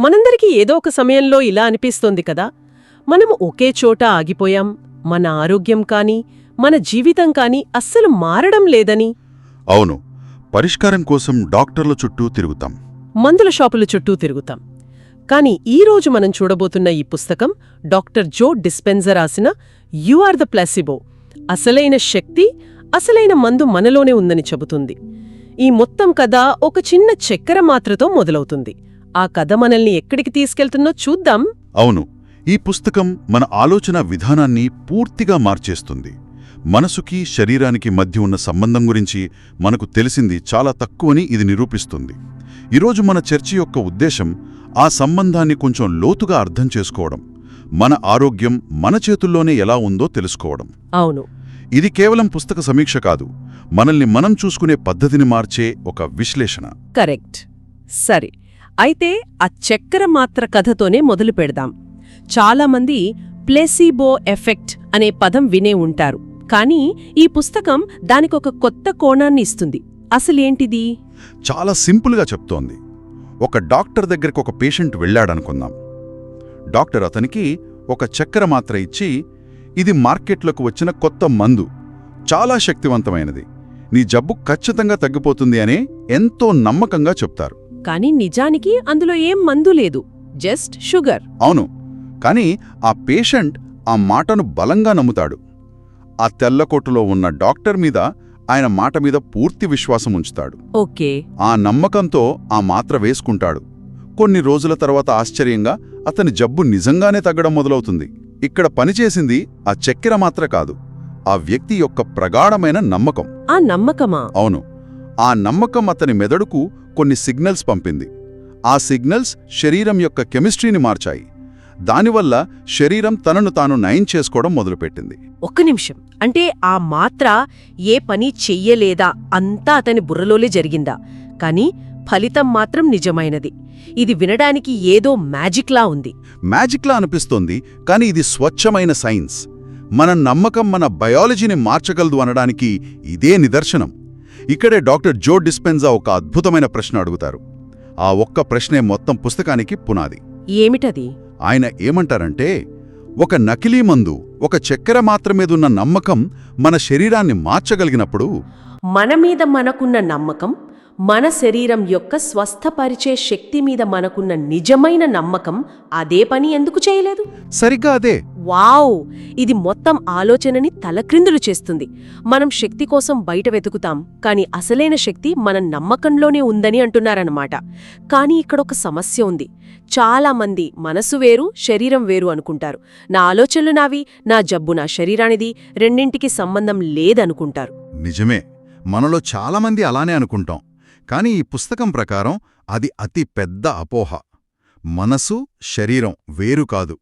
మనందరికీ ఏదో ఒక సమయంలో ఇలా అనిపిస్తోంది కదా. మనము ఒకే చోట ఆగిపోయాం. మన ఆరోగ్యం కానీ మన జీవితం కానీ అస్సలు మారడం లేదని. అవును. పరిష్కారం కోసం డాక్టర్ల చుట్టూ తిరుగుతాం. మందుల షాపుల చుట్టూ తిరుగుతాం. కానీ ఈ రోజు మనం చూడబోతున్న ఈ పుస్తకం డాక్టర్ జో డిస్పెన్జర్ రాసిన యు ఆర్ ద ప్లాసిబో. అసలైన శక్తి అసలైన మందు మనలోనే ఉందని చెబుతుంది. ఈ మొత్తం కథ ఒక చిన్న చక్కెర మాత్రతో మొదలవుతుంది. ఆ కథ మనల్ని ఎక్కడికి తీసుకెళ్తుందో చూద్దాం. అవును ఈ పుస్తకం మన ఆలోచన విధానాన్ని పూర్తిగా మార్చేస్తుంది. మనసుకి శరీరానికి మధ్య ఉన్న సంబంధం గురించి మనకు తెలిసింది చాలా తక్కువని ఇది నిరూపిస్తుంది. ఈరోజు మన చర్చ యొక్క ఉద్దేశం ఆ సంబంధాన్ని కొంచెం లోతుగా అర్థం చేసుకోవడం మన ఆరోగ్యం మన చేతుల్లోనే ఎలా ఉందో తెలుసుకోవడం. అవును. ఇది కేవలం పుస్తక సమీక్ష కాదు మనల్ని మనం చూసుకునే పద్ధతిని మార్చే ఒక విశ్లేషణ. కరెక్ట్. సరే అయితే ఆ చక్కెర మాత్ర కథతోనే మొదలు పెడదాం. చాలామంది ప్లేసీబో ఎఫెక్ట్ అనే పదం వినే ఉంటారు. కానీ ఈ పుస్తకం దానికొక కొత్త కోణాన్ని ఇస్తుంది. అసలేంటిది? చాలా సింపుల్గా చెప్తోంది. ఒక డాక్టర్ దగ్గరికి ఒక పేషెంట్ వెళ్ళాడనుకుందాం. డాక్టర్ అతనికి ఒక చక్కెర మాత్ర ఇచ్చి ఇది మార్కెట్లోకి వచ్చిన కొత్త మందు. చాలా శక్తివంతమైనది. నీ జబ్బు ఖచ్చితంగా తగ్గిపోతుంది అనే ఎంతో నమ్మకంగా చెప్తారు. కానీ నిజానికి అందులో ఏం మందు లేదు జస్ట్ షుగర్. అవును కానీ ఆ పేషెంట్ ఆ మాటను బలంగా నమ్ముతాడు. ఆ తెల్లకోటులో ఉన్న డాక్టర్ మీద ఆయన మాట మీద పూర్తి విశ్వాసం ఉంచుతాడు. ఓకే. ఆ నమ్మకంతో ఆ మాత్ర వేసుకుంటాడు. కొన్ని రోజుల తర్వాత ఆశ్చర్యంగా అతని జబ్బు నిజంగానే తగ్గడం మొదలవుతుంది. ఇక్కడ పనిచేసింది ఆ చక్కెర మాత్ర కాదు ఆ వ్యక్తి యొక్క ప్రగాఢమైన నమ్మకం. ఆ నమ్మకమా? అవును. ఆ నమ్మకం అతని మెదడుకు కొన్ని సిగ్నల్స్ పంపింది. ఆ సిగ్నల్స్ శరీరం యొక్క కెమిస్ట్రీని మార్చాయి. దానివల్ల శరీరం తనను తాను నయం చేసుకోవడం మొదలుపెట్టింది. ఒక్క నిమిషం. అంటే ఆ మాత్ర ఏ పని చెయ్యలేదా అంతా అతని బుర్రలోలే జరిగిందా. కానీ ఫలితం మాత్రం నిజమైనది. ఇది వినడానికి ఏదో మ్యాజిక్లా ఉంది. మ్యాజిక్లా అనిపిస్తోంది కానీ ఇది స్వచ్ఛమైన సైన్స్. మన నమ్మకం మన బయాలజీని మార్చగలదు అనడానికి ఇదే నిదర్శనం. ఇక్కడే డాక్టర్ జో డిస్పెన్జా ఒక అద్భుతమైన ప్రశ్న అడుగుతారు. ఆ ఒక్క ప్రశ్నే మొత్తం పుస్తకానికి పునాది. ఏమిటది? ఆయన ఏమంటారంటే ఒక నకిలీ మందు ఒక చక్కెర మాత్ర మీదున్న నమ్మకం మన శరీరాన్ని మార్చగలిగినప్పుడు మన మీద మనకున్న నమ్మకం మన శరీరం యొక్క స్వస్థపరిచే శక్తి మీద మనకున్న నిజమైన నమ్మకం అదే పని ఎందుకు చేయలేదు? సరిగ్గా అదే. వావ్! ఇది మొత్తం ఆలోచనని తలక్రిందులు చేస్తుంది. మనం శక్తి కోసం బయట వెతుకుతాం కానీ అసలైన శక్తి మన నమ్మకంలోనే ఉందని అంటున్నారన్నమాట. కానీ ఇక్కడొక సమస్య ఉంది. చాలా మంది మనసు వేరు శరీరం వేరు అనుకుంటారు. నా ఆలోచనలు నావి నా జబ్బు నా శరీరానిది రెండింటికి సంబంధం లేదనుకుంటారు. నిజమే. మనలో చాలామంది అలానే అనుకుంటాం. కానీ ఈ పుస్తకం ప్రకారం అది అతి పెద్ద అపోహ. మనసు శరీరం వేరు కాదు.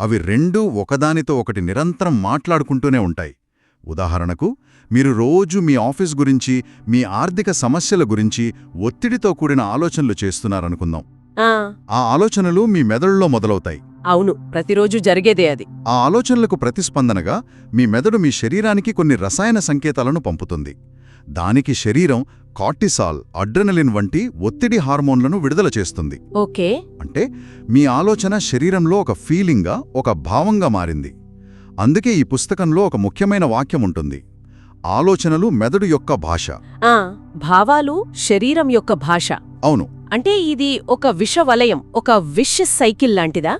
అవి రెండూ ఒకదానితో ఒకటి నిరంతరం మాట్లాడుకుంటూనే ఉంటాయి. ఉదాహరణకు మీరు రోజు మీ ఆఫీస్ గురించి మీ ఆర్థిక సమస్యల గురించి ఒత్తిడితో కూడిన ఆలోచనలు చేస్తున్నారనుకుందాం. ఆ. ఆలోచనలు మీ మెదడులో మొదలవుతాయి. అవును ప్రతిరోజు జరిగేదే అది. ఆ ఆలోచనలకు ప్రతిస్పందనగా మీ మెదడు మీ శరీరానికి కొన్ని రసాయన సంకేతాలను పంపుతుంది. దానికి శరీరం కార్టిసాల్ అడ్రెనలిన్ వంటి ఒత్తిడి హార్మోన్లను విడుదల చేస్తుంది. ఓకే. అంటే మీ ఆలోచన శరీరంలో ఒక ఫీలింగ్గా ఒక భావంగా మారింది. అందుకే ఈ పుస్తకంలో ఒక ముఖ్యమైన వాక్యం ఉంటుంది. ఆలోచనలు మెదడు యొక్క భాష. భావాలు శరీరం యొక్క భాష. అవును. అంటే ఇది ఒక విష వలయం ఒక విష్ సైకిల్ లాంటిదా?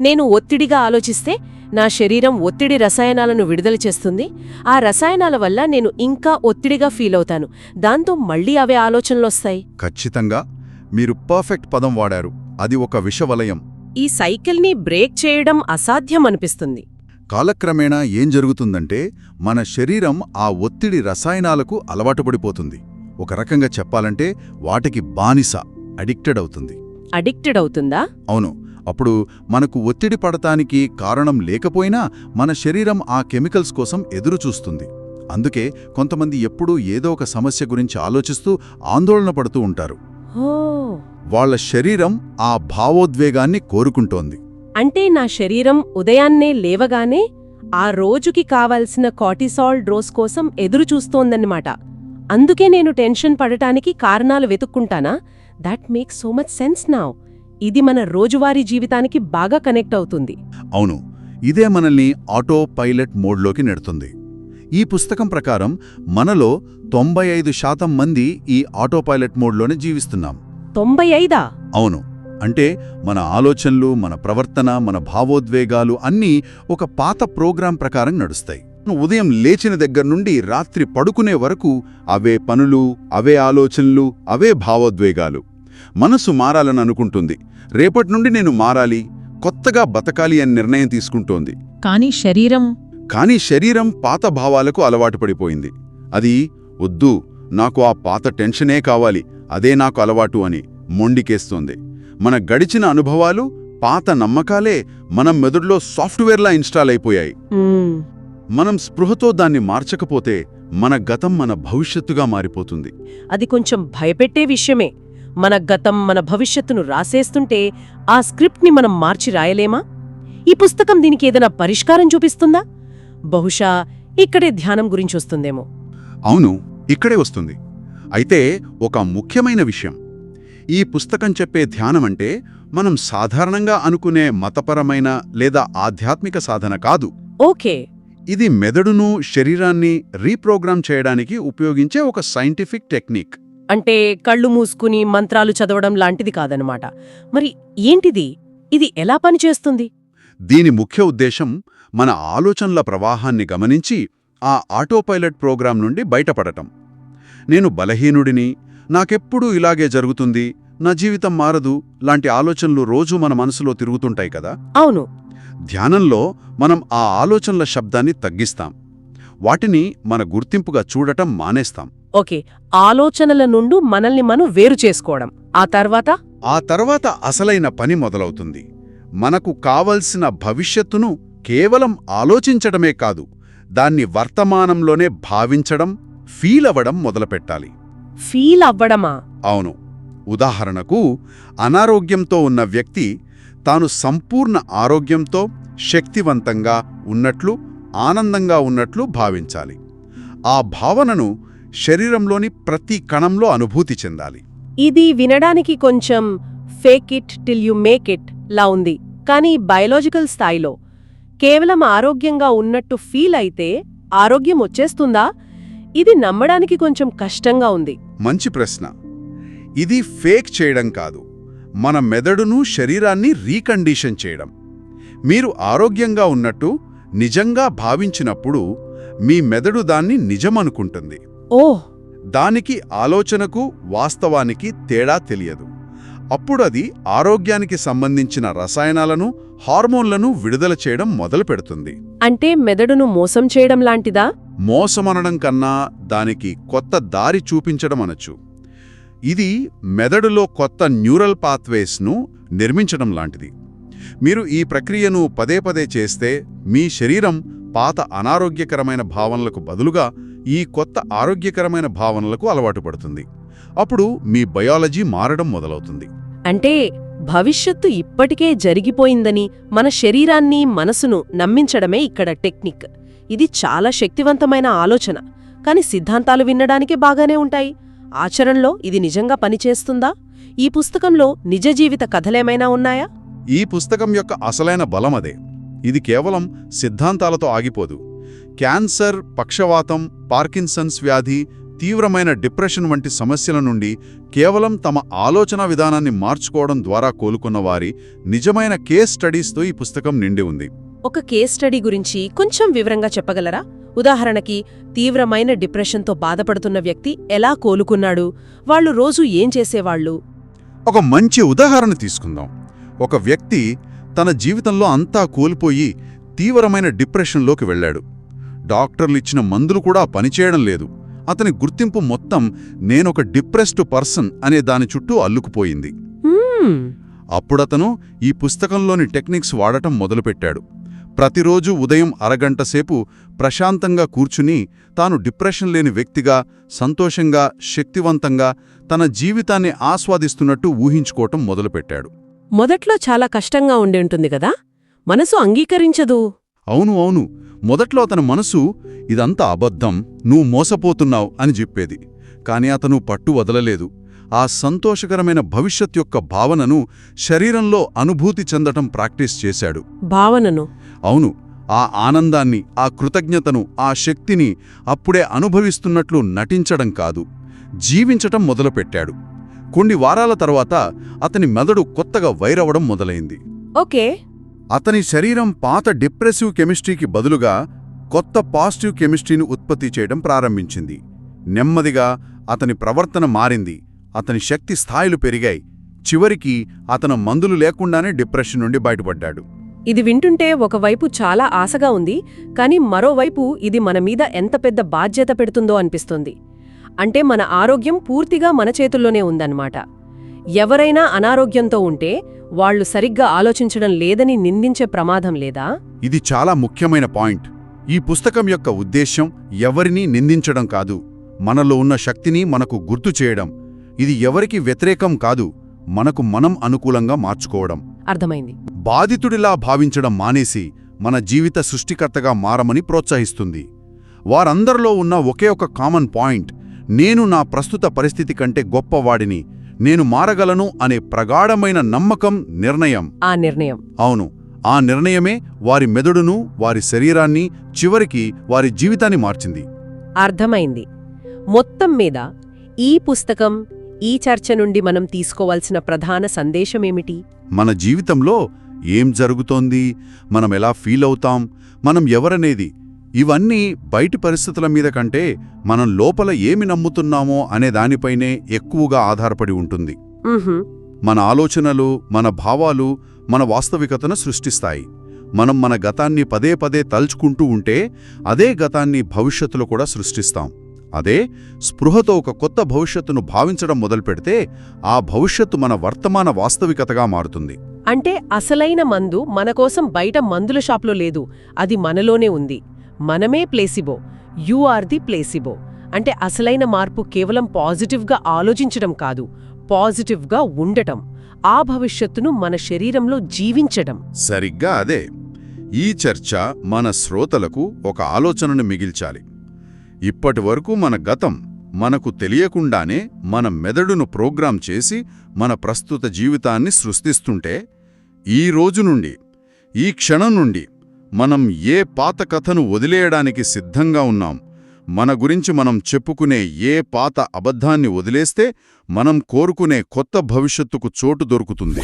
నేను ఒత్తిడిగా ఆలోచిస్తే నా శరీరం ఒత్తిడి రసాయనాలను విడుదల చేస్తుంది. ఆ రసాయనాల వల్ల నేను ఇంకా ఒత్తిడిగా ఫీల్ అవుతాను. దాంతో మళ్ళీ అవే ఆలోచనలొస్తాయి ఖచ్చితంగా. మీరు పర్ఫెక్ట్ పదం వాడారు. అది ఒక విషవలయం. ఈ సైకిల్ని బ్రేక్ చేయడం అసాధ్యం అనిపిస్తుంది కాలక్రమేణా ఏం జరుగుతుందంటే మన శరీరం ఆ ఒత్తిడి రసాయనాలకు అలవాటు పడిపోతుంది. ఒక రకంగా చెప్పాలంటే వాటికి బానిస అడిక్టెడ్ అవుతుంది. అడిక్టెడ్ అవుతుందా? అవును. అప్పుడు మనకు ఒత్తిడి పడటానికి కారణం లేకపోయినా మన శరీరం ఆ కెమికల్స్ కోసం ఎదురు చూస్తుంది అందుకే కొంతమంది ఎప్పుడూ ఏదో ఒక సమస్య గురించి ఆలోచిస్తూ ఆందోళన పడుతూ ఉంటారు. ఓ! వాళ్ళ శరీరం ఆ భావోద్వేగాన్ని కోరుకుంటోంది. అంటే నా శరీరం ఉదయాన్నే లేవగానే ఆ రోజుకి కావాల్సిన కార్టిసాల్ డోస్ కోసం ఎదురు చూస్తోందన్నమాట అందుకే నేను టెన్షన్ పడటానికి కారణాలు వెతుక్కుంటానా? That makes so much sense now ఇది మన రోజువారీ జీవితానికి బాగా కనెక్ట్ అవుతుంది. అవును ఇదే మనల్ని ఆటో పైలట్ మోడ్లోకి నెడుతుంది. ఈ పుస్తకం ప్రకారం మనలో తొంభై ఐదు శాతం మంది ఈ ఆటో పైలట్ మోడ్లోనే జీవిస్తున్నాం. తొంభై ఐదా అవును అంటే మన ఆలోచనలు మన ప్రవర్తన మన భావోద్వేగాలు అన్నీ ఒక పాత ప్రోగ్రాం ప్రకారం నడుస్తాయి. ఉదయం లేచిన దగ్గర నుండి రాత్రి పడుకునే వరకు అవే పనులు అవే ఆలోచనలు అవే భావోద్వేగాలు. మనసు మారాలని అనుకుంటుంది. రేపటి నుండి నేను మారాలి కొత్తగా బతకాలి అని నిర్ణయం తీసుకుంటోంది. కాని శరీరం? కానీ శరీరం పాత భావాలకు అలవాటు పడిపోయింది. అది వద్దు నాకు ఆ పాత టెన్షనే కావాలి అదే నాకు అలవాటు అని మొండికేస్తోంది. మన గడిచిన అనుభవాలు పాత నమ్మకాలే మనం మెదడులో సాఫ్ట్వేర్లా ఇన్స్టాల్ అయిపోయాయి. మనం స్పృహతో దాన్ని మార్చకపోతే మన గతం మన భవిష్యత్తుగా మారిపోతుంది. అది కొంచెం భయపెట్టే విషయమే. మన గతం మన భవిష్యత్తును రాసేస్తుంటే ఆ స్క్రిప్ట్ని మనం మార్చి రాయలేమా? ఈ పుస్తకం దీనికి ఏదైనా పరిష్కారం చూపిస్తుందా? బహుశా ఇక్కడే ధ్యానం గురించి వస్తుందేమో. అవును ఇక్కడే వస్తుంది. అయితే ఒక ముఖ్యమైన విషయం. ఈ పుస్తకం చెప్పే ధ్యానమంటే మనం సాధారణంగా అనుకునే మతపరమైన లేదా ఆధ్యాత్మిక సాధన కాదు. ఓకే. ఇది మెదడును శరీరాన్ని రీప్రోగ్రామ్ చేయడానికి ఉపయోగించే ఒక సైంటిఫిక్ టెక్నిక్. అంటే కళ్ళు మూసుకుని మంత్రాలు చదవడం లాంటిది కాదనమాట మరి ఏంటిది? ఇది ఎలా పనిచేస్తుంది దీని ముఖ్య ఉద్దేశం మన ఆలోచనల ప్రవాహాన్ని గమనించి ఆ ఆటోపైలట్ ప్రోగ్రాం నుండి బయటపడటం. నేను బలహీనుడిని నాకెప్పుడూ ఇలాగే జరుగుతుంది నా జీవితం మారదు లాంటి ఆలోచనలు రోజూ మన మనసులో తిరుగుతుంటాయి కదా? అవును. ధ్యానంలో మనం ఆ ఆలోచనల శబ్దాన్ని తగ్గిస్తాం. వాటిని మన గుర్తింపుగా చూడటం మానేస్తాం. ఓకే ఆలోచనల నుండి మనల్ని మనం వేరు చేసుకోవడం. ఆ తర్వాత? ఆ తర్వాత అసలైన పని మొదలవుతుంది. మనకు కావలసిన భవిష్యత్తును కేవలం ఆలోచించడమే కాదు దాన్ని వర్తమానంలోనే భావించడం ఫీల్ అవ్వడం మొదలుపెట్టాలి. ఫీల్ అవ్వడమా? అవును. ఉదాహరణకు అనారోగ్యంతో ఉన్న వ్యక్తి తాను సంపూర్ణ ఆరోగ్యంతో శక్తివంతంగా ఉన్నట్లు ఆనందంగా ఉన్నట్లు భావించాలి. ఆ భావనను శరీరంలోని ప్రతి కణంలో అనుభూతి చెందాలి. ఇది వినడానికి కొంచెం fake it till you make it లా ఉంది. కానీ బయలాజికల్ స్థాయిలో కేవలం ఆరోగ్యంగా ఉన్నట్టు ఫీల్ అయితే ఆరోగ్యం వచ్చేస్తుందా? ఇది నమ్మడానికి కొంచెం కష్టంగా ఉంది. మంచి ప్రశ్న. ఇది ఫేక్ చేయడం కాదు. మన మెదడును శరీరాన్ని రీకండీషన్ చేయడం. మీరు ఆరోగ్యంగా ఉన్నట్టు నిజంగా భావించినప్పుడు మీ మెదడు దాన్ని నిజమనుకుంటుంది. ఓహ్ దానికి ఆలోచనకు వాస్తవానికి తేడా తెలియదు. అప్పుడది ఆరోగ్యానికి సంబంధించిన రసాయనాలను హార్మోన్లను విడుదల చేయడం మొదలు పెడుతుంది. అంటే మెదడును మోసం చేయడం లాంటిదా? మోసమనడం కన్నా దానికి కొత్త దారి చూపించడం అనొచ్చు. ఇది మెదడులో కొత్త న్యూరల్ పాత్వేస్ను నిర్మించడం లాంటిది. మీరు ఈ ప్రక్రియను పదే పదే చేస్తే మీ శరీరం పాత అనారోగ్యకరమైన భావనలకు బదులుగా ఈ కొత్త ఆరోగ్యకరమైన భావనలకు అలవాటు పడుతుంది. అప్పుడు మీ బయాలజీ మారడం మొదలవుతుంది. అంటే భవిష్యత్తు ఇప్పటికే జరిగిపోయిందని మన శరీరాన్ని మనసును నమ్మించడమే ఇక్కడ టెక్నిక్. ఇది చాలా శక్తివంతమైన ఆలోచన. కాని సిద్ధాంతాలు వినడానికే బాగానే ఉంటాయి. ఆచరణలో ఇది నిజంగా పనిచేస్తుందా? ఈ పుస్తకంలో నిజ జీవిత కథలేమైనా ఉన్నాయా? ఈ పుస్తకం యొక్క అసలైన బలం అదే. ఇది కేవలం సిద్ధాంతాలతో ఆగిపోదు. క్యాన్సర్ పక్షవాతం పార్కిన్సన్స్ వ్యాధి తీవ్రమైన డిప్రెషన్ వంటి సమస్యల నుండి కేవలం తమ ఆలోచన విధానాన్ని మార్చుకోవడం ద్వారా కోలుకున్న వారి నిజమైన కేస్ స్టడీస్తో ఈ పుస్తకం నిండి ఉంది. ఒక కేస్ స్టడీ గురించి కొంచెం వివరంగా చెప్పగలరా? ఉదాహరణకి తీవ్రమైన డిప్రెషన్తో బాధపడుతున్న వ్యక్తి ఎలా కోలుకున్నాడు? వాళ్ళు రోజు ఏం చేసేవాళ్ళు? ఒక మంచి ఉదాహరణ తీసుకుందాం. ఒక వ్యక్తి తన జీవితంలో అంతా కోల్పోయి తీవ్రమైన డిప్రెషన్లోకి వెళ్ళాడు. డాక్టర్లు ఇచ్చిన మందులు కూడా పనిచేయడం లేదు. అతని గుర్తింపు మొత్తం నేనొక డిప్రెస్డ్ పర్సన్ అనే దాని చుట్టూ అల్లుకుపోయింది. అప్పుడతను ఈ పుస్తకంలోని టెక్నిక్స్ వాడటం మొదలుపెట్టాడు. ప్రతిరోజు ఉదయం అరగంట సేపు ప్రశాంతంగా కూర్చుని తాను డిప్రెషన్ లేని వ్యక్తిగా సంతోషంగా శక్తివంతంగా తన జీవితాన్ని ఆస్వాదిస్తున్నట్టు ఊహించుకోవటం మొదలుపెట్టాడు. మొదట్లో చాలా కష్టంగా ఉండి ఉంటుంది కదా? మనసు అంగీకరించదు. అవును అవును. మొదట్లో అతని మనసు ఇదంతా అబద్ధం నువ్వు మోసపోతున్నావు అని చెప్పేది. కాని అతను పట్టు వదలలేదు. ఆ సంతోషకరమైన భవిష్యత్ యొక్క భావనను శరీరంలో అనుభూతి చెందటం ప్రాక్టీస్ చేశాడు. భావనను? అవును. ఆ ఆనందాన్ని ఆ కృతజ్ఞతను ఆ శక్తిని అప్పుడే అనుభవిస్తున్నట్లు నటించడం కాదు జీవించటం మొదలుపెట్టాడు. కొన్ని వారాల తర్వాత అతని మెదడు కొత్తగా వైరవడం మొదలైంది. ఓకే. అతని శరీరం పాత డిప్రెసివ్ కెమిస్ట్రీకి బదులుగా కొత్త పాజిటివ్ కెమిస్ట్రీని ఉత్పత్తి చేయడం ప్రారంభించింది. నెమ్మదిగా అతని ప్రవర్తన మారింది. అతని శక్తి స్థాయిలు పెరిగాయి. చివరికి అతను మందులు లేకుండానే డిప్రెషన్ నుండి బయటపడ్డాడు. ఇది వింటుంటే ఒకవైపు చాలా ఆశగా ఉంది కానీ మరోవైపు ఇది మన మీద ఎంత పెద్ద బాధ్యత పెడుతుందో అనిపిస్తుంది. అంటే మన ఆరోగ్యం పూర్తిగా మన చేతుల్లోనే ఉందన్నమాట. ఎవరైనా అనారోగ్యంతో ఉంటే వాళ్ళు సరిగ్గా ఆలోచించడం లేదని నిందించే ప్రమాదం లేదా? ఇది చాలా ముఖ్యమైన పాయింట్. ఈ పుస్తకం యొక్క ఉద్దేశ్యం ఎవరినీ నిందించడం కాదు మనలో ఉన్న శక్తిని మనకు గుర్తు చేయడం. ఇది ఎవరికి వ్యతిరేకం కాదు మనకు మనం అనుకూలంగా మార్చుకోవడం. అర్థమైంది. బాధితుడిలా భావించడం మానేసి మన జీవిత సృష్టికర్తగా మారమని ప్రోత్సహిస్తుంది. వారందరిలో ఉన్న ఒకే ఒక కామన్ పాయింట్ నేను నా ప్రస్తుత పరిస్థితి కంటే గొప్పవాడిని నేను మారగలను అనే ప్రగాఢమైన నమ్మకం నిర్ణయం. ఆ నిర్ణయం. అవును ఆ నిర్ణయమే వారి మెదడును వారి శరీరాన్ని చివరికి వారి జీవితాన్ని మార్చింది. అర్థమైంది. మొత్తం మీద ఈ పుస్తకం ఈ చర్చ నుండి మనం తీసుకోవాల్సిన ప్రధాన సందేశమేమిటి? మన జీవితంలో ఏం జరుగుతోంది? మనం ఎలా ఫీల్ అవుతాం? మనం ఎవరనేది ఇవన్నీ బయటి పరిస్థితుల మీద కంటే మనం లోపల ఏమి నమ్ముతున్నామో అనే దానిపైనే ఎక్కువగా ఆధారపడి ఉంటుంది. మన ఆలోచనలు మన భావాలు మన వాస్తవికతను సృష్టిస్తాయి. మనం మన గతాన్ని పదే పదే తలుచుకుంటూ ఉంటే అదే గతాన్ని భవిష్యత్తులో కూడా సృష్టిస్తాం. అదే స్పృహతో ఒక కొత్త భవిష్యత్తును భావించడం మొదలుపెడితే ఆ భవిష్యత్తు మన వర్తమాన వాస్తవికతగా మారుతుంది. అంటే అసలైన మందు మన కోసం బయట మందుల షాప్లో లేదు. అది మనలోనే ఉంది. మనమే placebo. You are the placebo. అంటే అసలైన మార్పు కేవలం పాజిటివ్గా ఆలోచించడం కాదు పాజిటివ్గా ఉండటం. ఆ భవిష్యత్తును మన శరీరంలో జీవించడం. సరిగ్గా అదే. ఈ చర్చ మన శ్రోతలకు ఒక ఆలోచనను మిగిల్చాలి. ఇప్పటివరకు మన గతం మనకు తెలియకుండానే మన మెదడును ప్రోగ్రాం చేసి మన ప్రస్తుత జీవితాన్ని సృష్టిస్తుంటే ఈ రోజు నుండి ఈ క్షణం నుండి మనం ఏ పాత కథను వదిలేయడానికి సిద్ధంగా ఉన్నాం? మన గురించి మనం చెప్పుకునే ఏ పాత అబద్ధాన్ని వదిలేస్తే మనం కోరుకునే కొత్త భవిష్యత్తుకు చోటు దొరుకుతుంది.